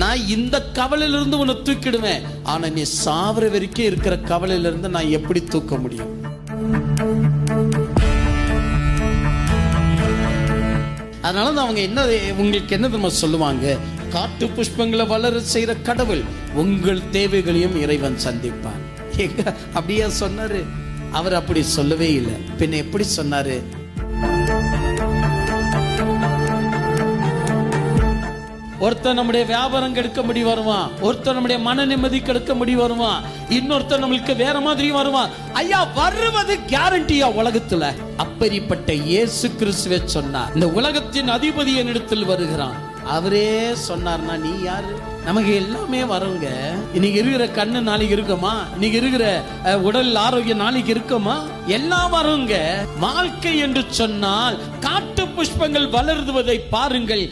நான் இந்த கவலையிலிருந்து உன்னை தூக்கிடுவேன். ஆனா நீ சாவர வரைக்கும் இருக்கிற கவலையில இருந்து நான் எப்படி தூக்க முடியும்? அதனால தான் அவங்க என்ன உங்களுக்கு என்ன தெரியுமா சொல்லுவாங்க? காட்டு புஷ்பங்களை வளர செய்யற கடவுள் உங்கள் தேவைகளையும் இறைவன் சந்திப்பான் அப்படியா சொன்னாரு? அவர் அப்படி சொல்லவே இல்லை. பின்ன எப்படி சொன்னாரு? ஒருத்தன் நம்முடைய வியாபாரம் கெடுக்க முடி வருவான் ஒருத்தன் நம்முடைய மன நிம்மதி கெடுக்க முடி வருவான் இன்னொருத்தன் நம்மளுக்கு வேற மாதிரி வருவான் ஐயா வருவது கேரண்டியா உலகத்துல. அப்படிப்பட்ட இயேசு கிறிஸ்துவே சொன்னார். இந்த உலகத்தின் அதிபதி என்னிடத்தில் வருகிறான். அவரே சொன்னார்னா நீ யாரு? நமக்கு எல்லாமே வருங்க. இன்னைக்கு இருக்கிற கண்ணு நாளைக்கு இருக்குமா? இன்னைக்கு இருக்கிற அஹ், உடல் ஆரோக்கியம் நாளைக்கு இருக்குமா? எல்லாம் வருங்க. வாழ்க்கை என்று சொன்னால் காட்டு புஷ்பங்கள் வளருவதை பாருங்கள்.